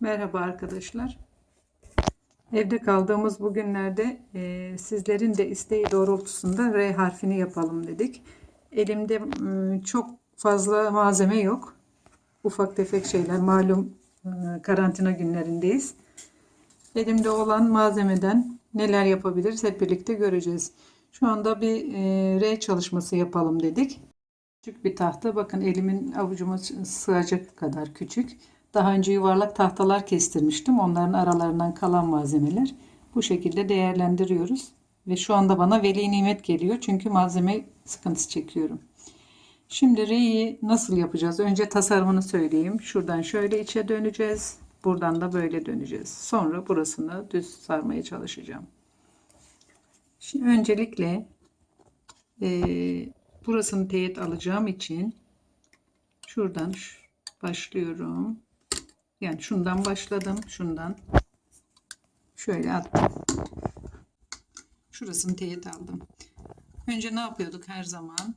Merhaba arkadaşlar. Evde kaldığımız bu günlerde e, sizlerin de isteği doğrultusunda R harfini yapalım dedik. Elimde m, çok fazla malzeme yok. Ufak tefek şeyler malum e, karantina günlerindeyiz. Elimde olan malzemeden neler yapabiliriz hep birlikte göreceğiz. Şu anda bir e, R çalışması yapalım dedik. Küçük bir tahta. Bakın elimin avucuma sığacak kadar küçük. Daha önce yuvarlak tahtalar kestirmiştim. Onların aralarından kalan malzemeler. Bu şekilde değerlendiriyoruz. Ve şu anda bana veli nimet geliyor. Çünkü malzeme sıkıntısı çekiyorum. Şimdi R'yi nasıl yapacağız? Önce tasarımını söyleyeyim. Şuradan şöyle içe döneceğiz. Buradan da böyle döneceğiz. Sonra burasını düz sarmaya çalışacağım. Şimdi öncelikle eee burasını teyit alacağım için şuradan başlıyorum. Yani şundan başladım. Şundan. Şöyle attım. Şurasını teyit aldım. Önce ne yapıyorduk her zaman?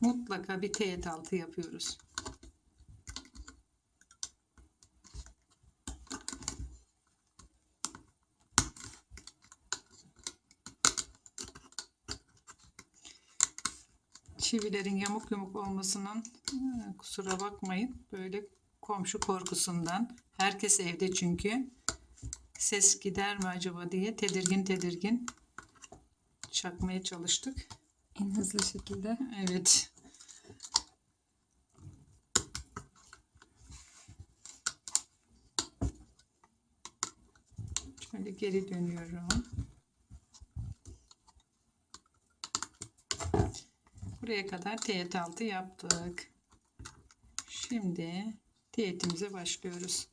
Mutlaka bir teyit altı yapıyoruz. çivilerin yamuk yumuk olmasının e, kusura bakmayın. Böyle komşu korkusundan. Herkes evde çünkü. Ses gider mi acaba diye tedirgin tedirgin çakmaya çalıştık. En hızlı şekilde. Evet. Şöyle geri dönüyorum. Buraya kadar teyit altı yaptık. Şimdi teyitimize başlıyoruz.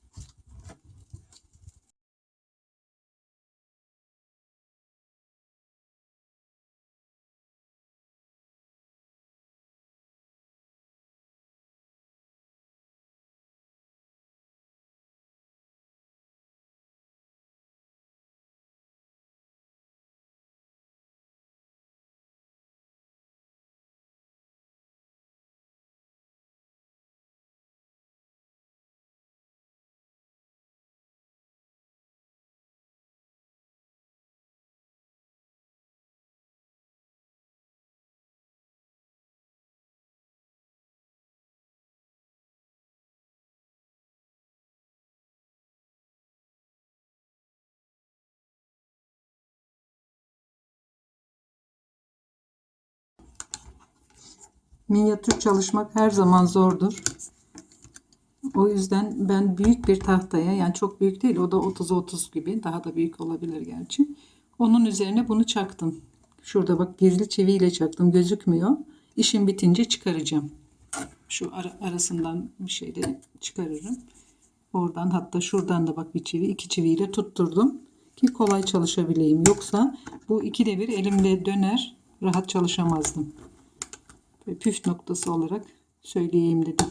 Minyatür çalışmak her zaman zordur. O yüzden ben büyük bir tahtaya yani çok büyük değil o da 30-30 gibi daha da büyük olabilir gerçi. Onun üzerine bunu çaktım. Şurada bak gizli çiviyle çaktım gözükmüyor. İşim bitince çıkaracağım. Şu ara, arasından bir şey çıkarırım. Oradan hatta şuradan da bak bir çivi iki çiviyle tutturdum ki kolay çalışabileyim. Yoksa bu ikide bir elimde döner rahat çalışamazdım. Püf noktası olarak söyleyeyim dedim.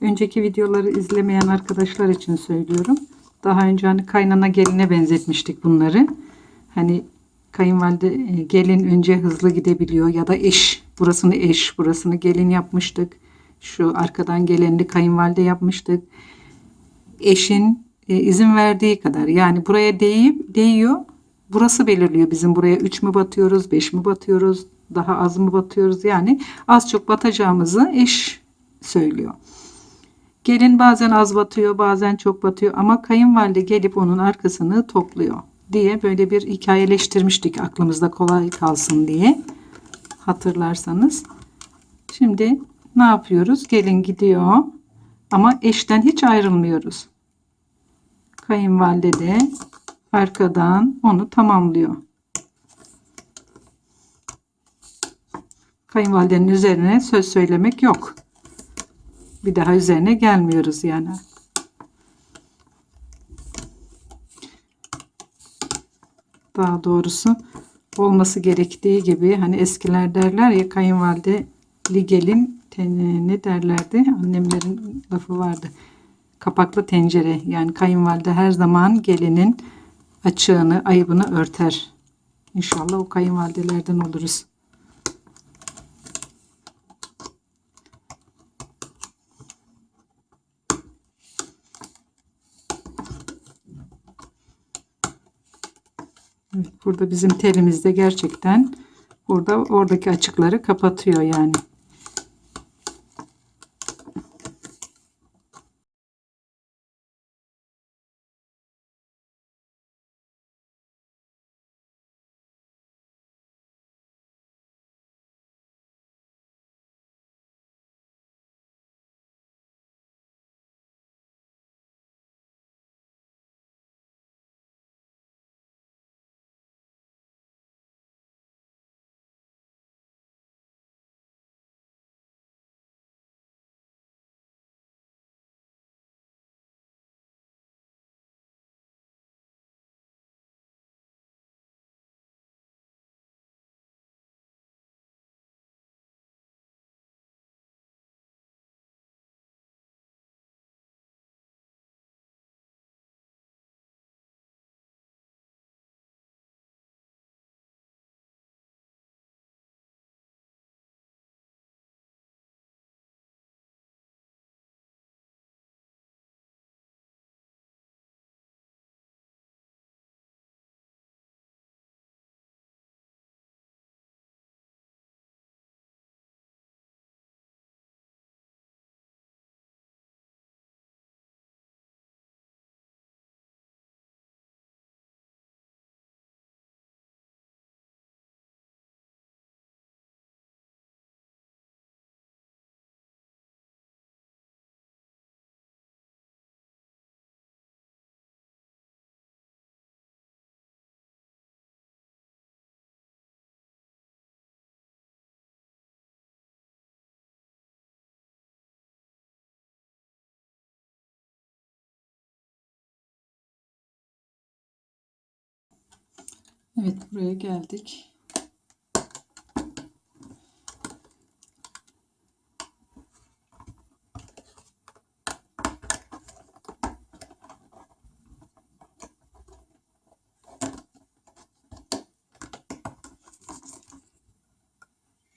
Önceki videoları izlemeyen arkadaşlar için söylüyorum. Daha önce hani kaynana geline benzetmiştik bunları. Hani kayınvalide e, gelin önce hızlı gidebiliyor ya da eş burasını eş burasını gelin yapmıştık. Şu arkadan gelenli kayınvalide yapmıştık. Eşin e, izin verdiği kadar yani buraya değip değiyor. Burası belirliyor bizim buraya 3 mü batıyoruz, 5 mi batıyoruz, daha az mı batıyoruz yani az çok batacağımızı eş söylüyor. Gelin bazen az batıyor, bazen çok batıyor ama kayınvalide gelip onun arkasını topluyor diye böyle bir hikayeleştirmiştik aklımızda kolay kalsın diye hatırlarsanız. Şimdi ne yapıyoruz? Gelin gidiyor ama eşten hiç ayrılmıyoruz. Kayınvalide de arkadan onu tamamlıyor. Kayınvalidenin üzerine söz söylemek yok. Bir daha üzerine gelmiyoruz yani. Daha doğrusu olması gerektiği gibi hani eskiler derler ya kayınvalide gelin ten- ne derlerdi? Annemlerin lafı vardı. Kapaklı tencere yani kayınvalide her zaman gelinin açığını, ayıbını örter. İnşallah o kayınvalidelerden oluruz. Evet, Burada bizim telimizde gerçekten burada oradaki açıkları kapatıyor yani. Evet buraya geldik.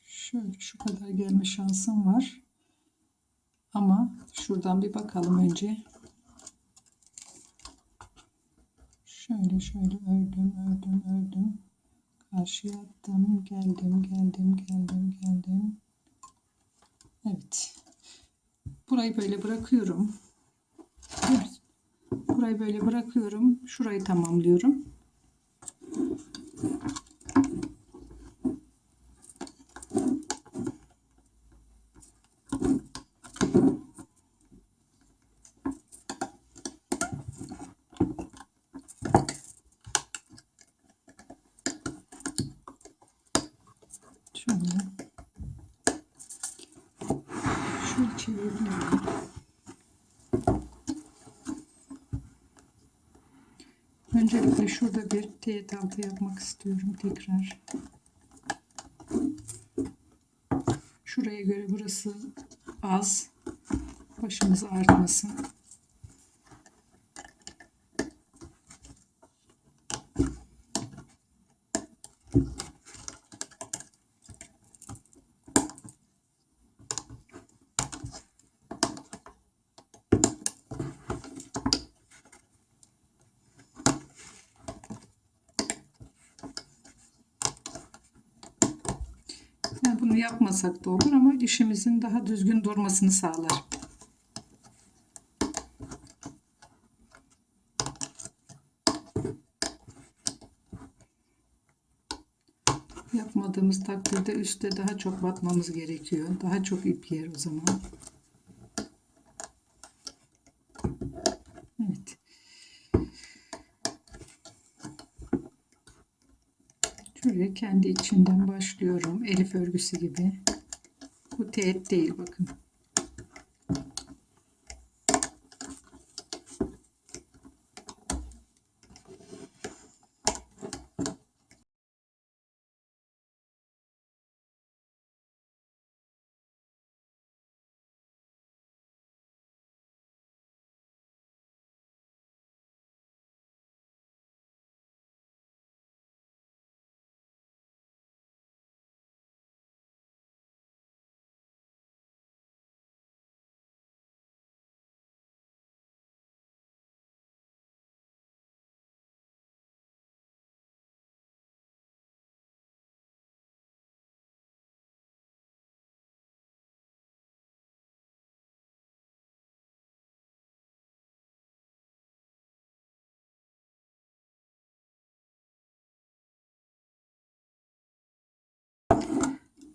Şöyle şu kadar gelme şansım var. Ama şuradan bir bakalım önce. Şöyle şöyle ördüm, ördüm, ördüm. Karşıya attım, geldim, geldim, geldim, geldim. Evet. Burayı böyle bırakıyorum. Evet. Burayı böyle bırakıyorum. Şurayı tamamlıyorum. Şöyle. Şöyle çevirebilirim. Öncelikle şurada bir teyit altı yapmak istiyorum tekrar. Şuraya göre burası az. Başımız artmasın. Yani bunu yapmasak da olur ama işimizin daha düzgün durmasını sağlar. Yapmadığımız takdirde üstte daha çok batmamız gerekiyor. Daha çok ip yer o zaman. Evet. Şöyle kendi içinden başlıyorum. Elif örgüsü gibi. Bu teğet değil bakın.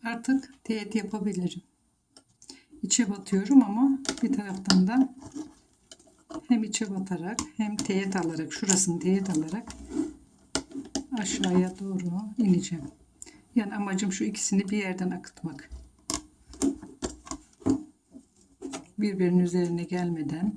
Artık teğet yapabilirim. İçe batıyorum ama bir taraftan da hem içe batarak hem teğet alarak şurasını teğet alarak aşağıya doğru ineceğim. Yani amacım şu ikisini bir yerden akıtmak. Birbirinin üzerine gelmeden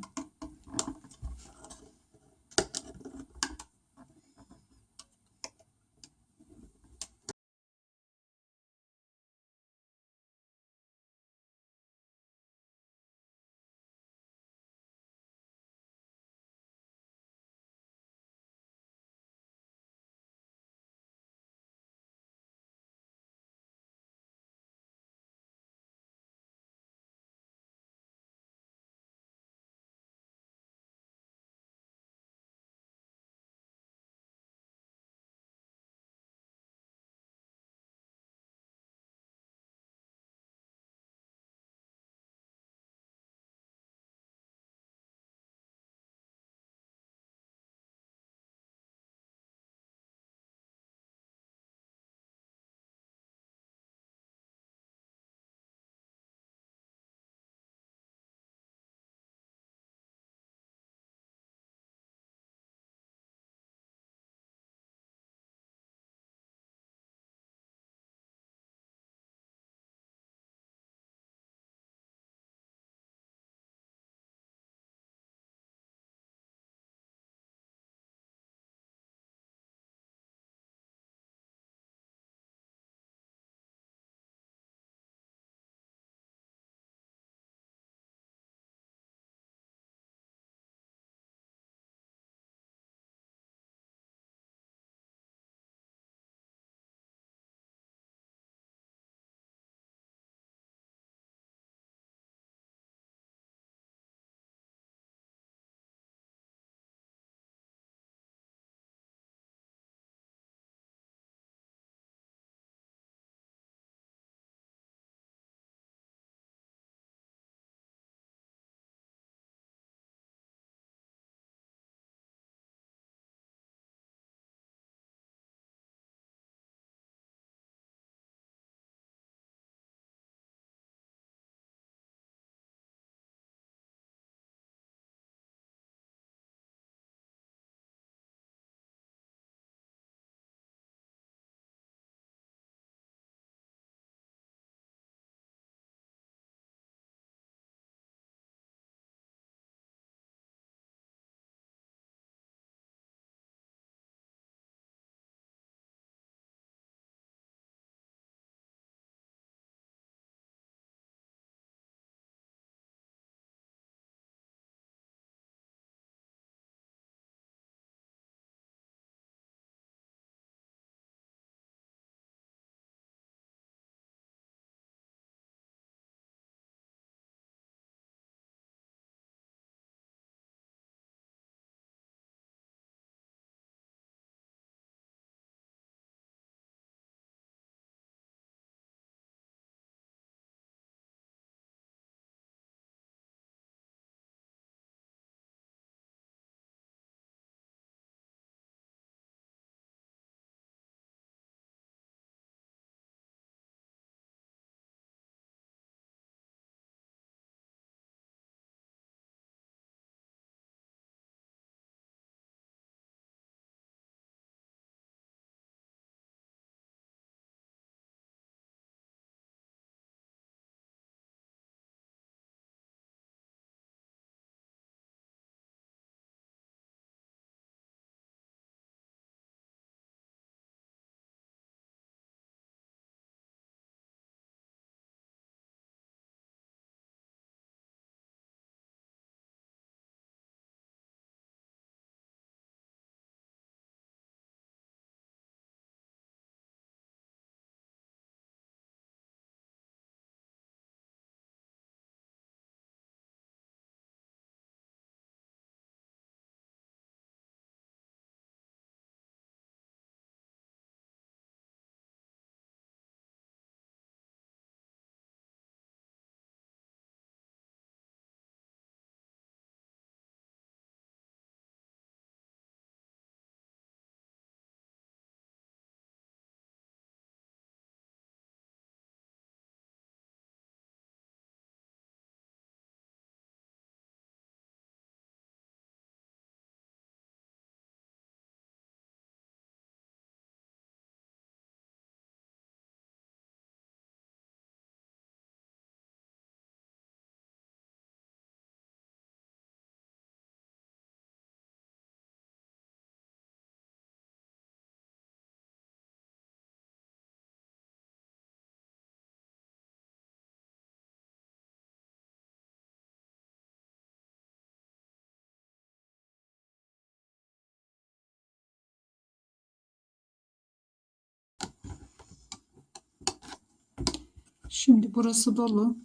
Şimdi burası dolu.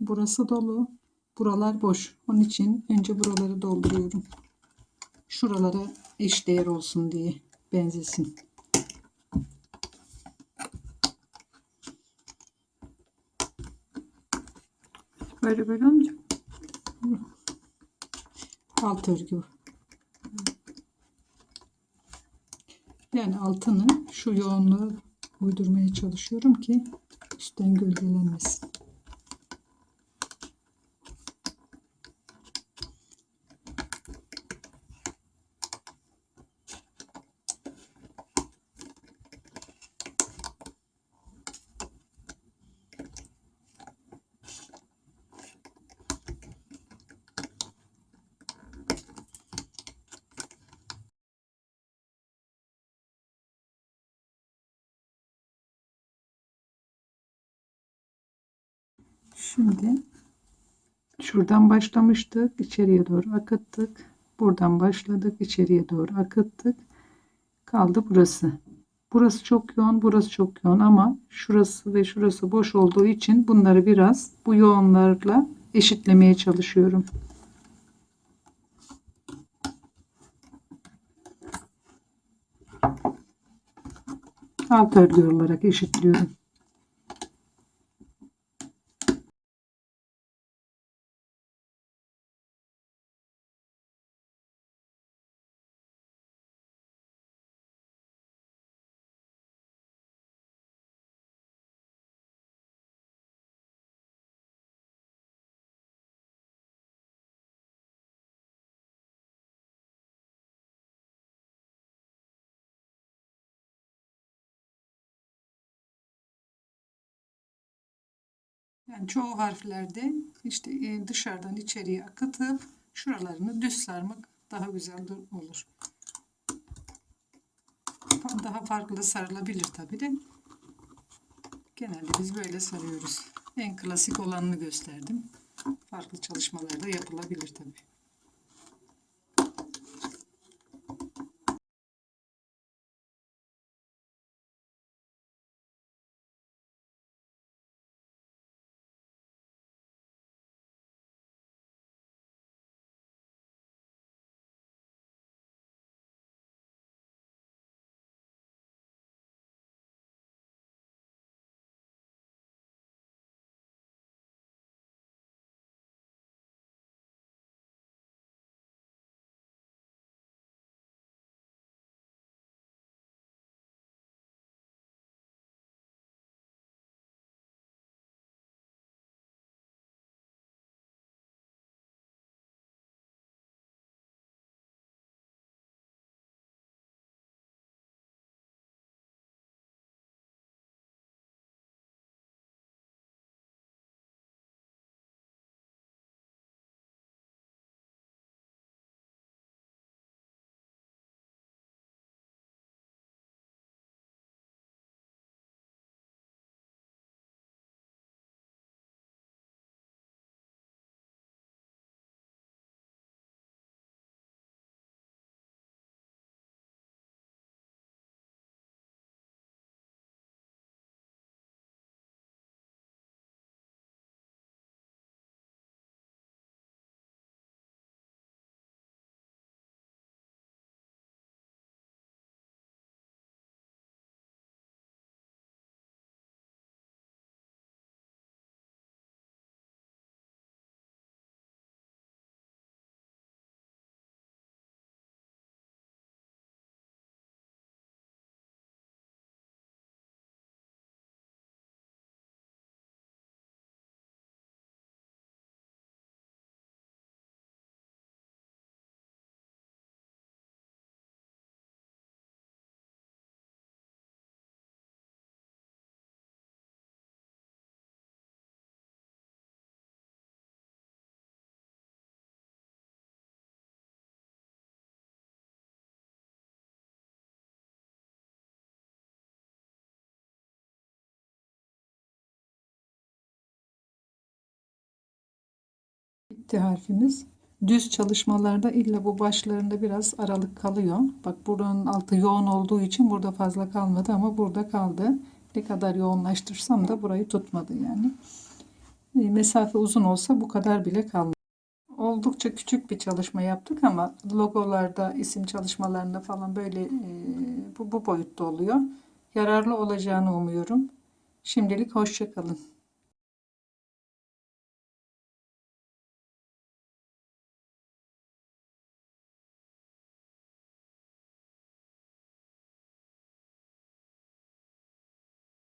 Burası dolu. Buralar boş. Onun için önce buraları dolduruyorum. Şuralara eşdeğer olsun diye benzesin. Böyle böyle olmayacak. Alt örgü. Yani altını şu yoğunluğu uydurmaya çalışıyorum ki üstten gölgelenmesin. Şimdi şuradan başlamıştık. içeriye doğru akıttık. Buradan başladık. içeriye doğru akıttık. Kaldı burası. Burası çok yoğun, burası çok yoğun ama şurası ve şurası boş olduğu için bunları biraz bu yoğunlarla eşitlemeye çalışıyorum. Alt örgü olarak eşitliyorum. Yani çoğu harflerde işte e, dışarıdan içeriye akıtıp şuralarını düz sarmak daha güzel olur. Daha farklı sarılabilir tabii de. Genelde biz böyle sarıyoruz. En klasik olanını gösterdim. Farklı çalışmalarda yapılabilir tabii. Bitti harfimiz. Düz çalışmalarda illa bu başlarında biraz aralık kalıyor. Bak buranın altı yoğun olduğu için burada fazla kalmadı ama burada kaldı. Ne kadar yoğunlaştırsam da burayı tutmadı yani. E, Mesafe uzun olsa bu kadar bile kalmadı. Oldukça küçük bir çalışma yaptık ama logolarda, isim çalışmalarında falan böyle e, bu, bu boyutta oluyor. Yararlı olacağını umuyorum. Şimdilik hoşça kalın.